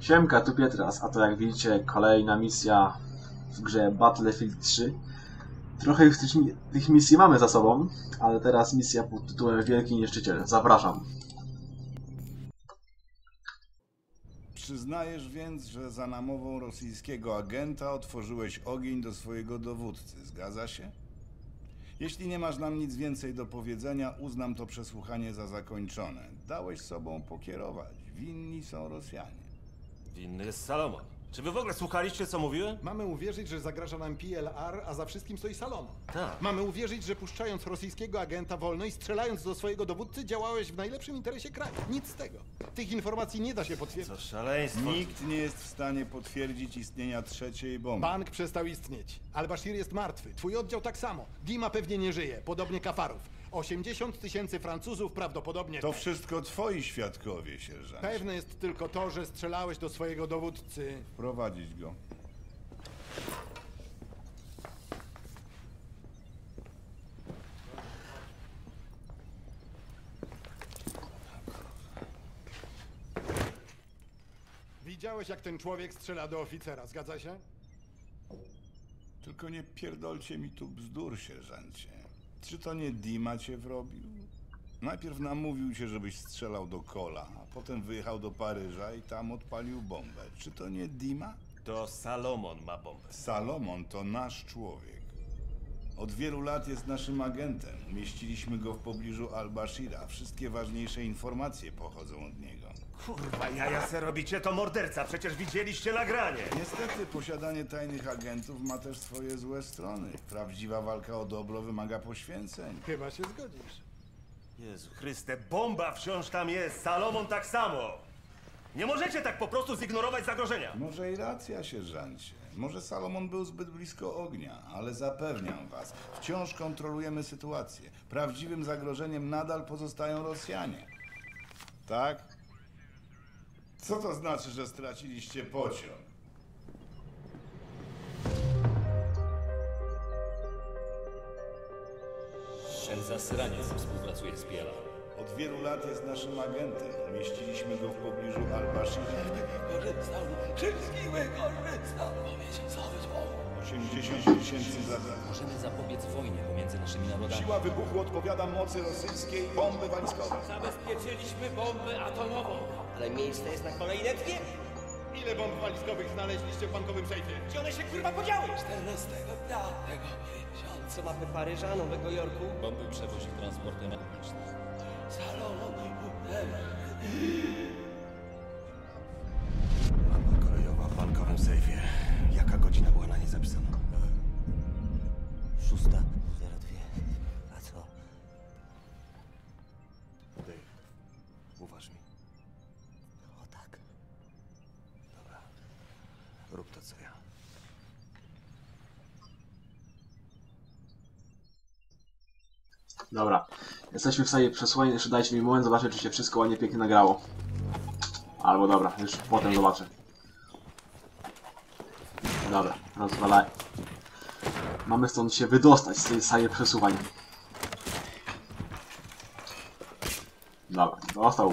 Siemka, tu Pietras, a to jak widzicie kolejna misja w grze Battlefield 3. Trochę już tych, tych misji mamy za sobą, ale teraz misja pod tytułem Wielki Niszczyciel. Zapraszam. Przyznajesz więc, że za namową rosyjskiego agenta otworzyłeś ogień do swojego dowódcy, zgadza się? Jeśli nie masz nam nic więcej do powiedzenia, uznam to przesłuchanie za zakończone. Dałeś sobą pokierować. Winni są Rosjanie. Winny jest Salomon. Czy wy w ogóle słuchaliście, co mówiłem? Mamy uwierzyć, że zagraża nam PLR, a za wszystkim stoi Salomon. Tak. Mamy uwierzyć, że puszczając rosyjskiego agenta wolno i strzelając do swojego dowódcy działałeś w najlepszym interesie kraju. Nic z tego. Tych informacji nie da się potwierdzić. Co szaleństwo. Nikt nie jest w stanie potwierdzić istnienia trzeciej bomby. Bank przestał istnieć. Al-Bashir jest martwy. Twój oddział tak samo. Dima pewnie nie żyje, podobnie Kafarów. 80 tysięcy Francuzów prawdopodobnie To wszystko twoi świadkowie, sierżant. Pewne jest tylko to, że strzelałeś do swojego dowódcy. Prowadzić go. Widziałeś, jak ten człowiek strzela do oficera, zgadza się? Tylko nie pierdolcie mi tu bzdur, sierżancie. Czy to nie Dima cię wrobił? Najpierw namówił cię, żebyś strzelał do Kola, a potem wyjechał do Paryża i tam odpalił bombę. Czy to nie Dima? To Salomon ma bombę. Salomon to nasz człowiek. Od wielu lat jest naszym agentem. Umieściliśmy go w pobliżu Al-Bashira. Wszystkie ważniejsze informacje pochodzą od niego. Kurwa, jaja se robicie, to morderca. Przecież widzieliście nagranie. Niestety posiadanie tajnych agentów ma też swoje złe strony. Prawdziwa walka o dobro wymaga poświęceń. Chyba się zgodzisz. Jezu Chryste, bomba wciąż tam jest. Salomon tak samo. Nie możecie tak po prostu zignorować zagrożenia. Może i racja, sierżancie. Może Salomon był zbyt blisko ognia, ale zapewniam was, wciąż kontrolujemy sytuację. Prawdziwym zagrożeniem nadal pozostają Rosjanie. Tak? Co to znaczy, że straciliście pociąg? Ten zasraniec współpracuje z Piela. Od wielu lat jest naszym agentem. Umieściliśmy go w pobliżu Al-Bashira. Korzystał, wszystkiego korzystał, powiedział 80 tysięcy zabranych. Możemy zapobiec wojnie pomiędzy naszymi narodami. Siła wybuchu odpowiada mocy rosyjskiej bomby wojskowej. Zabezpieczyliśmy bombę atomową, ale miejsce jest na kolejne dwie. Ile bomb walizkowych znaleźliście w bankowym sejfie? Gdzie one się kurwa podziały? 14 dnia tego miesiąca. Mapy Paryża, Nowego Jorku, Bomby przewozi transportem etnicznym. Dobra. Jesteśmy w stanie przesłania, jeszcze dajcie mi moment, zobaczę czy się wszystko ładnie pięknie nagrało. Albo dobra, już potem zobaczę. Dobra, rozwalaj. Mamy stąd się wydostać z tej sali przesuwań. Dobra, dostał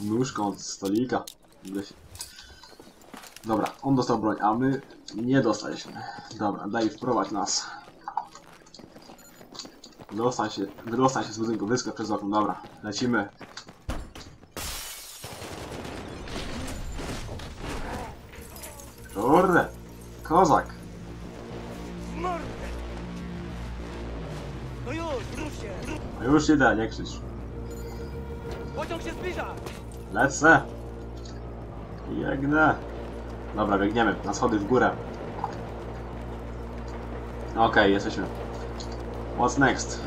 nóżką od stolika. Dobra, on dostał broń, a my nie dostaliśmy. Dobra, daj wprowadź nas. Wydostań się, wydostań się z budynku, wyskocz przez okno, dobra, lecimy. Kurde, kozak. No już, rusz się! No już idę, nie krzycz. Pociąg się zbliża! Lecę. Biegnę. Dobra, biegniemy, na schody w górę. Okej, jesteśmy. What's next?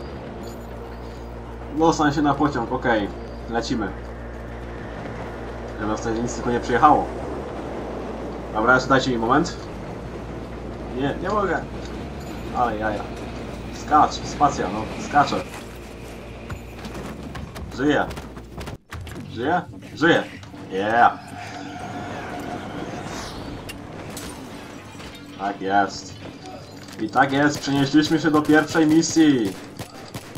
Dostań się na pociąg, okej. Lecimy. Żeby tutaj nic tylko nie przyjechało. Dobra, jeszcze dajcie mi moment. Nie, nie mogę. Ale jaja. Skacz, spacja, no, skaczę. Żyję. Żyje? Żyje. Yeah. Tak jest. I tak jest, przenieśliśmy się do pierwszej misji.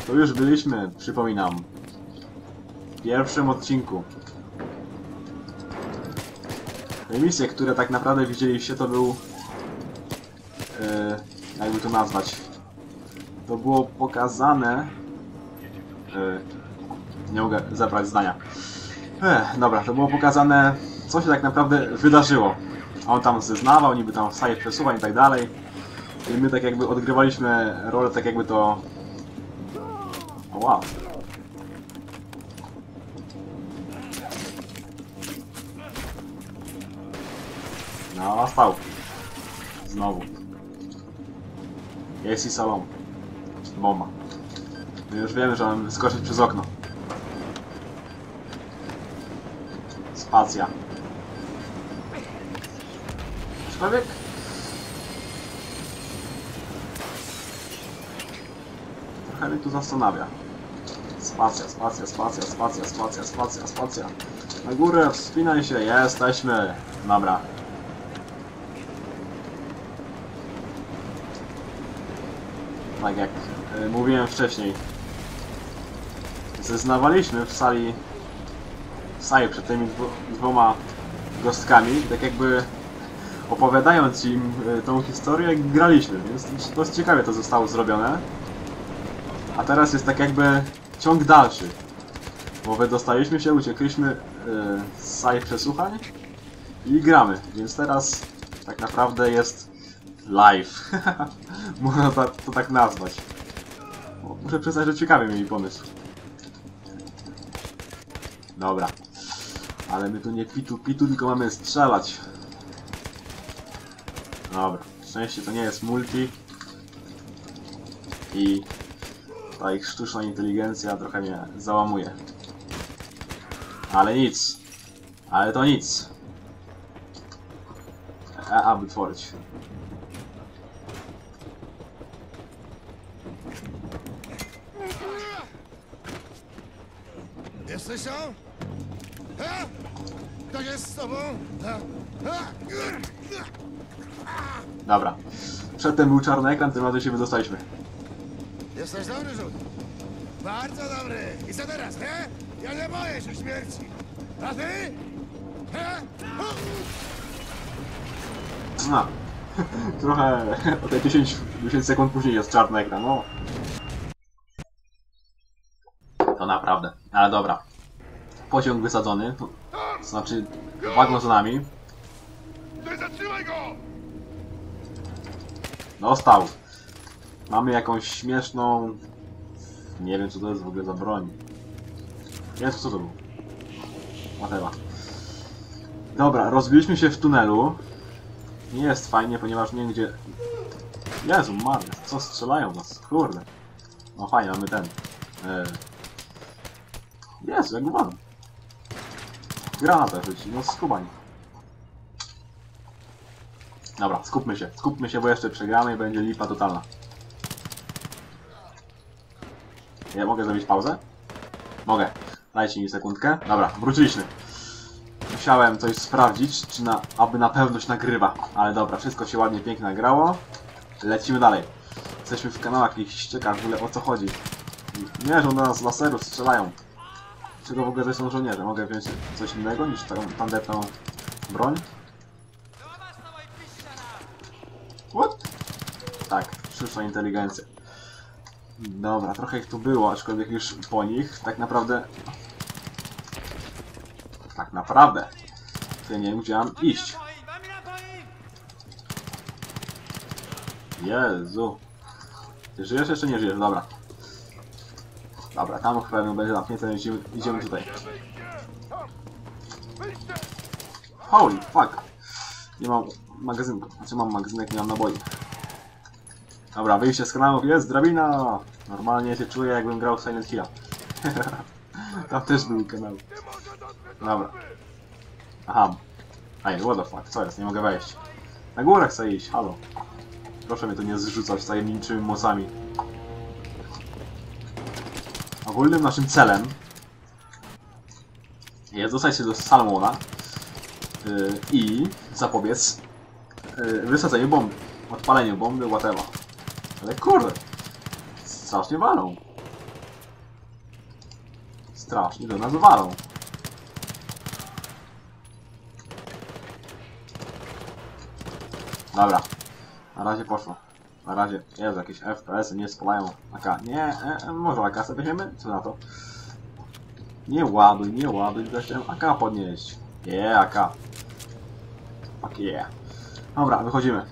Tu już byliśmy, przypominam. W pierwszym odcinku. Te misje, które tak naprawdę widzieliście, to był... E, jakby to nazwać? To było pokazane... E, nie mogę zebrać zdania. Ech, dobra, to było pokazane, co się tak naprawdę wydarzyło. On tam zeznawał, niby tam wstaje przesuwań i tak dalej. I my tak jakby odgrywaliśmy rolę, tak jakby to... Wow. No, stał. Znowu. Jest i salon. Bomba. My już wiemy, że mamy skoczyć przez okno. Spacja. Człowiek? Trochę mnie tu zastanawia. Spacja, spacja, spacja, spacja, spacja, spacja, spacja. Na górę, wspinaj się, jesteśmy. Dobra. Tak jak y, mówiłem wcześniej. Zeznawaliśmy w sali w sali przed tymi dwo, dwoma gostkami, tak jakby opowiadając im y, tą historię, graliśmy, więc dość ciekawie to zostało zrobione. A teraz jest tak jakby ciąg dalszy. Bo wydostaliśmy się, uciekliśmy y, z sali przesłuchań i gramy, więc teraz tak naprawdę jest live. Można to, to tak nazwać. Bo Muszę przyznać, że ciekawy mieli pomysł. Dobra. Ale my tu nie pitu pitu, tylko mamy strzelać. Dobra. Szczęście to nie jest multi. I ta ich sztuczna inteligencja trochę mnie załamuje. Ale nic. Ale to nic. E, aby tworzyć. Jesteś tam? Ha? Ktoś jest z tobą? Ha? Ha? Dobra. Przedtem był czarny ekran, tym razem się wydostaliśmy. Jesteś dobry rzut. Bardzo dobry. I co teraz, he? Ja nie boję się śmierci. A ty? He? No. Trochę o te 10, 10 sekund później jest czarny ekran, no. To naprawdę. Ale dobra. Pociąg wysadzony. To znaczy wagon za nami. Nie zatrzymaj go! Dostał. Mamy jakąś śmieszną... Nie wiem co to jest w ogóle za broń. Jezu, co to było? Matela. Dobra, rozbiliśmy się w tunelu. Nie jest fajnie, ponieważ nie wiem gdzie... Jezu, marny, co strzelają nas? Kurde. No fajnie, mamy ten. E... Jezu, jak mam. Granatę rzuci, no skubań. Dobra, skupmy się, skupmy się, bo jeszcze przegramy i będzie lipa totalna. Ja mogę zrobić pauzę? Mogę. Dajcie mi sekundkę. Dobra, wróciliśmy. Musiałem coś sprawdzić, czy na, aby na pewność nagrywa. Ale dobra, wszystko się ładnie, pięknie nagrało. Lecimy dalej. Jesteśmy w kanałach jakichś ściekach, w ogóle o co chodzi. Mierzą do nas z laseru, strzelają. Czego w ogóle są żołnierze? Mogę wziąć coś innego niż tą tandetną broń? What? Tak, sztuczna inteligencja. Dobra, trochę ich tu było, aczkolwiek już po nich tak naprawdę... Tak naprawdę. Ja nie wiem, gdzie mam iść. Jezu. Ty żyjesz jeszcze nie żyjesz? Dobra. Dobra, tam chyba będzie zamknięte, idziemy, idziemy tutaj. Holy fuck. Nie mam magazynku. Znaczy mam magazynek, nie mam naboi. Dobra, wyjście z kanałów jest drabina! Normalnie się czuję jakbym grał w Silent Hilla. Tam też były kanały. Dobra. Aha. Ej, what the fuck, co jest? Nie mogę wejść. Na górę chcę iść, halo. Proszę mnie tu nie zrzucać tajemniczymi mocami. Ogólnym naszym celem jest dostać się do Salmona yy, i zapobiec yy, wysadzeniu bomby, odpaleniu bomby, whatever. Ale kurde, strasznie walą. Strasznie do nas walą. Dobra. Na razie poszło. Na razie. Jest jakieś FPS, -y, nie spalają. AK. Nie, e, e, może AK sobie weźmiemy? Co na to? Nie ładuj, nie ładuj, zresztą AK podnieść. Nie, AK. Fuck yeah. Dobra, wychodzimy.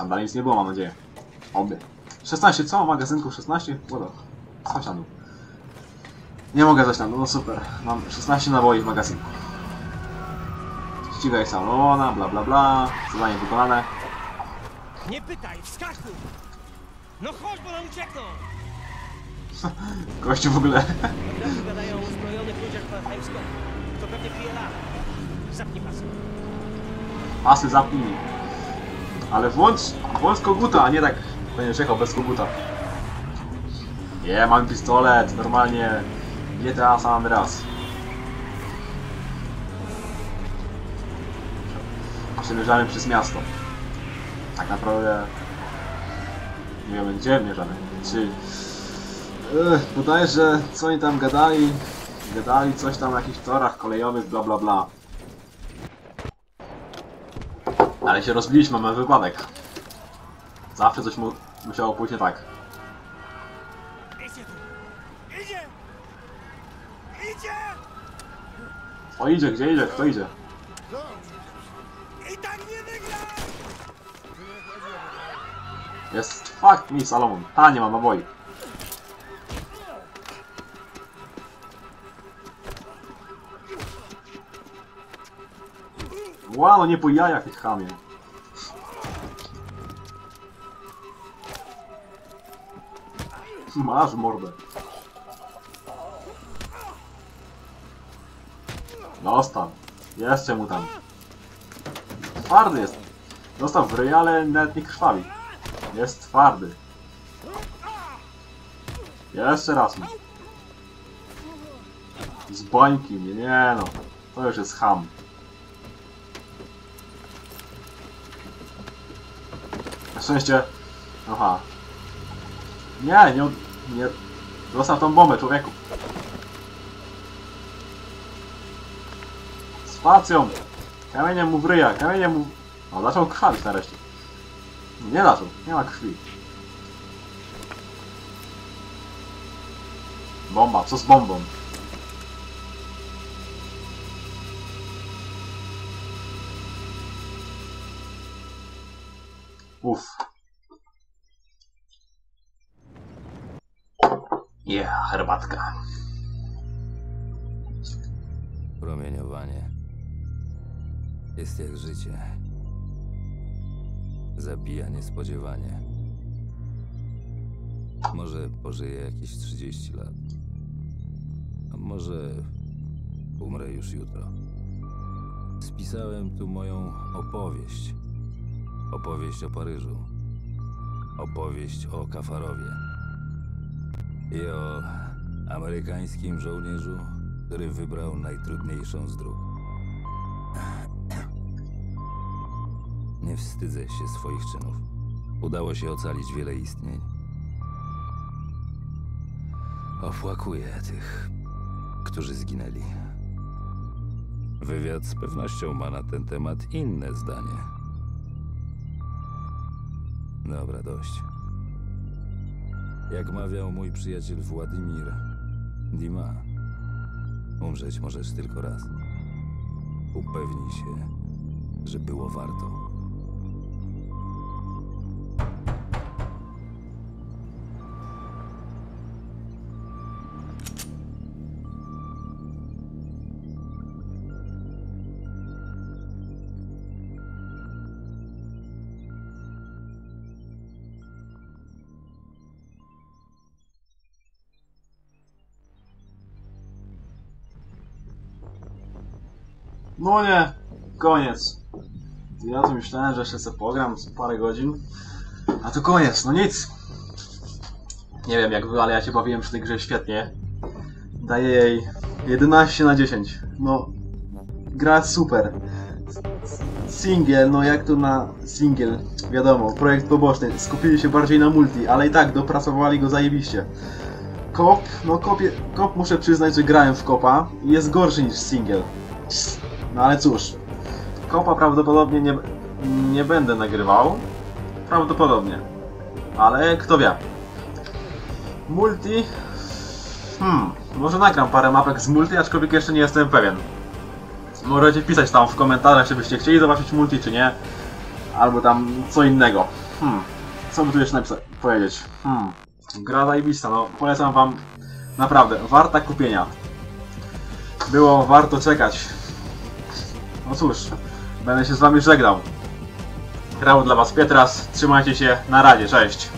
Tam dalej nic nie było, mam nadzieję. Oby. 16, co? Magazynku 16? Łodo. Chodź na dół. Nie mogę zejść na dół, no super. Mam 16 naboi w magazynku. Ścigaj salona, bla bla bla. Zadanie wykonane. Nie pytaj, wskakuj! No chodź, bo nam uciekną! Gościu w ogóle. Gadają o uzbrojonych ludziach. To pewnie. Zapnij pasy. Pasy zapnij. Ale włącz, włącz koguta, a nie tak będziesz jechał bez koguta. Nie, mam pistolet, normalnie GTA San Andreas. Przemierzamy przez miasto. Tak naprawdę nie wiemy gdzie mierzamy. Czy Ech, podaje, że co oni tam gadali? Gadali coś tam o jakichś torach kolejowych, bla bla bla. Ale się rozbiliśmy, mamy wypadek. Zawsze coś mu musiało pójść nie tak. O idzie, gdzie idzie, kto idzie? Tak! Jest, fuck mi Salomon. Ta, nie ma naboi. Ła, no nie po jajach tych chamie. Masz mordę. Dostał. Jeszcze mu tam. Twardy jest. Dostał w ryj, ale nawet nie krwawi. Jest twardy. Jeszcze raz mu. Z bańki nie no. To już jest ham. Szczęście... Aha. Nie, nie... nie... Zostaw tą bombę, człowieku. Spacją! Kamieniem mu w kamieniem mu... O, zaczął krwawić nareszcie. Nie zaczął, nie ma krwi. Bomba, co z bombą? Uff. Yeah, herbatka. Promieniowanie jest jak życie. Zabija niespodziewanie. Może pożyję jakieś 30 lat. A może umrę już jutro. Spisałem tu moją opowieść. Opowieść o Paryżu. Opowieść o Kafarowie. I o amerykańskim żołnierzu, który wybrał najtrudniejszą z dróg. Nie wstydzę się swoich czynów. Udało się ocalić wiele istnień. Opłakuję tych, którzy zginęli. Wywiad z pewnością ma na ten temat inne zdanie. Dobra, dość. Jak mawiał mój przyjaciel Władimir Dima, umrzeć możesz tylko raz. Upewnij się, że było warto. No nie, koniec. Ja tu myślałem, że jeszcze sobie pogram parę godzin. A to koniec, no nic. Nie wiem jak wy, ale ja się bawiłem przy tej grze świetnie. Daję jej 11 na 10. No, gra super. Single, no jak to na single, wiadomo, projekt poboczny. Skupili się bardziej na multi, ale i tak dopracowali go zajebiście. Kop, no kopie, kop muszę przyznać, że grałem w kopa i jest gorszy niż single. No ale cóż, kopa prawdopodobnie nie, nie będę nagrywał. Prawdopodobnie. Ale kto wie. Multi... Hmm, może nagram parę mapek z multi, aczkolwiek jeszcze nie jestem pewien. Możecie pisać tam w komentarzach, czy byście chcieli zobaczyć multi, czy nie. Albo tam co innego. Hmm, co by tu jeszcze napisać, powiedzieć? Hmm, gra zajebista, no polecam wam naprawdę, warta kupienia. Było warto czekać. No cóż, będę się z wami żegnał. Grał dla was Pietras, trzymajcie się, na razie, cześć.